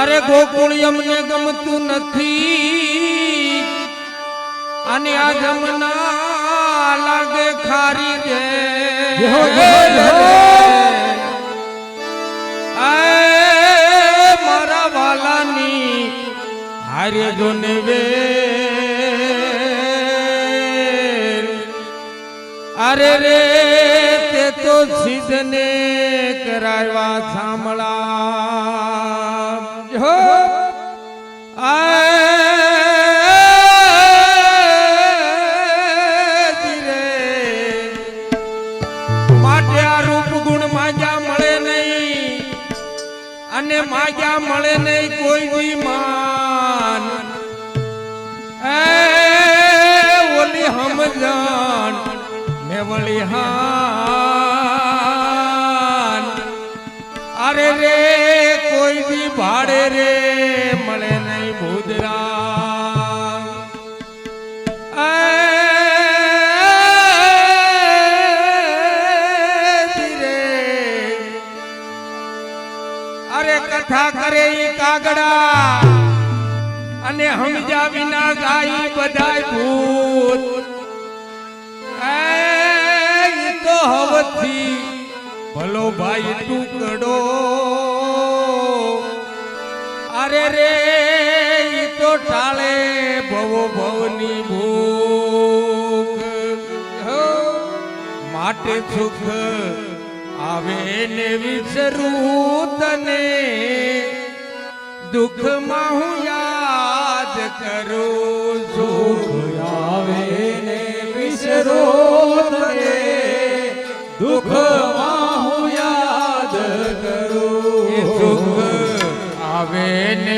અરે ગોકુળ અમને ગમતું નથી. અને આ જમના લાગે ખારી દે. મારા વાલાની હારે જોને વે. અરે રે તે તો સિદ્ધને કરાવ્યા સાંભળા. કાગડા અને હમજા વિના ગાય બધાય ભૂત. એ તો હવથી ભલો ભાઈ ટુકડો. અરે રે તો ટાળે ભવો ભવની ભૂખ. માટે સુખ આવે ને વિચરું તને. દુઃખમાં હું યાદ કરો, સુખ આવે ને વિસરો તને દુઃખમાં હું યાદ કરો સુખ આવે ને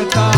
Natal.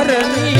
தாரணி